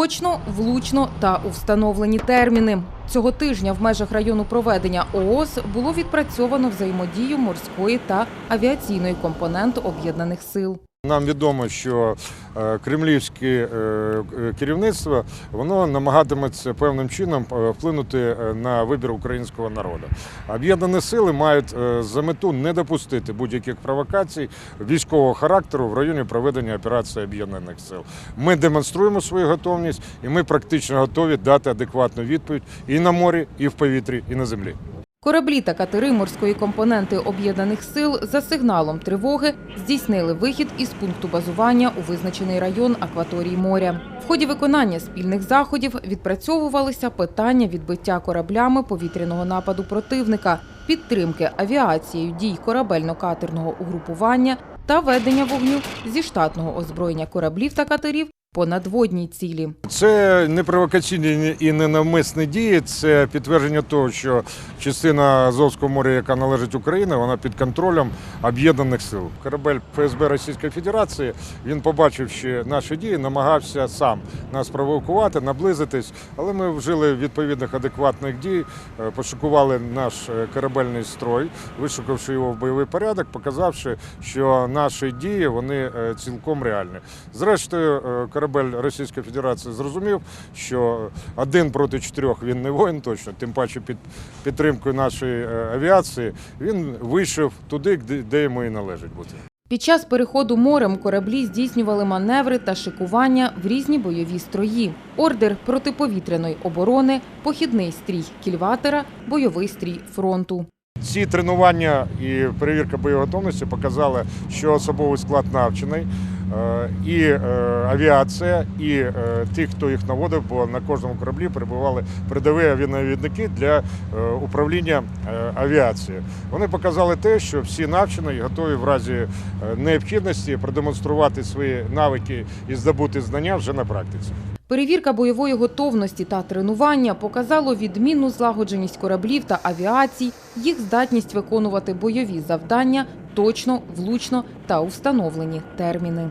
Точно, влучно та у встановлені терміни. Цього тижня в межах району проведення ООС було відпрацьовано взаємодію морської та авіаційної компонент об'єднаних сил. Нам відомо, що е, кремлівське керівництво воно намагатиметься певним чином е, вплинути е, на вибір українського народу. Об'єднані сили мають за мету не допустити будь-яких провокацій військового характеру в районі проведення операції об'єднаних сил. Ми демонструємо свою готовність, і ми практично готові дати адекватну відповідь і на морі, і в повітрі, і на землі. Кораблі та катери морської компоненти об'єднаних сил за сигналом тривоги здійснили вихід із пункту базування у визначений район акваторії моря. В ході виконання спільних заходів відпрацьовувалися питання відбиття кораблями повітряного нападу противника, підтримки авіацією дій корабельно-катерного угрупування та ведення вогню зі штатного озброєння кораблів та катерів по надводній цілі. Це не провокаційні і не навмисні дії. Це підтвердження того, що частина Азовського моря, яка належить Україні, вона під контролем об'єднаних сил. Корабель ФСБ Російської Федерації він побачив, що наші дії, намагався сам нас провокувати, наблизитись. Але ми вжили відповідних адекватних дій, е, пошукували наш е, корабельний строй, вишукавши його в бойовий порядок, показавши, що наші дії вони е, цілком реальні. Зрештою, корабель Російської Федерації зрозумів, що один проти чотирьох він не воїн точно, тим паче під підтримкою нашої е, авіації, він вийшов туди, де- йому і належить бути. Під час переходу морем кораблі здійснювали маневри та шикування в різні бойові строї. Ордер протиповітряної оборони, похідний стрій кільватера, бойовий стрій фронту. Ці тренування і перевірка бойової готовності показали, що особовий склад навчений, і е, авіація, і е, ті, хто їх наводив, бо на кожному кораблі перебували передові авіанавідники для е, управління е, авіацією. Вони показали те, що всі навчені і готові в разі е, необхідності продемонструвати свої навики і здобути знання вже на практиці. Перевірка бойової готовності та тренування показало відмінну злагодженість кораблів та авіацій, їх здатність виконувати бойові завдання точно, влучно та у встановлені терміни.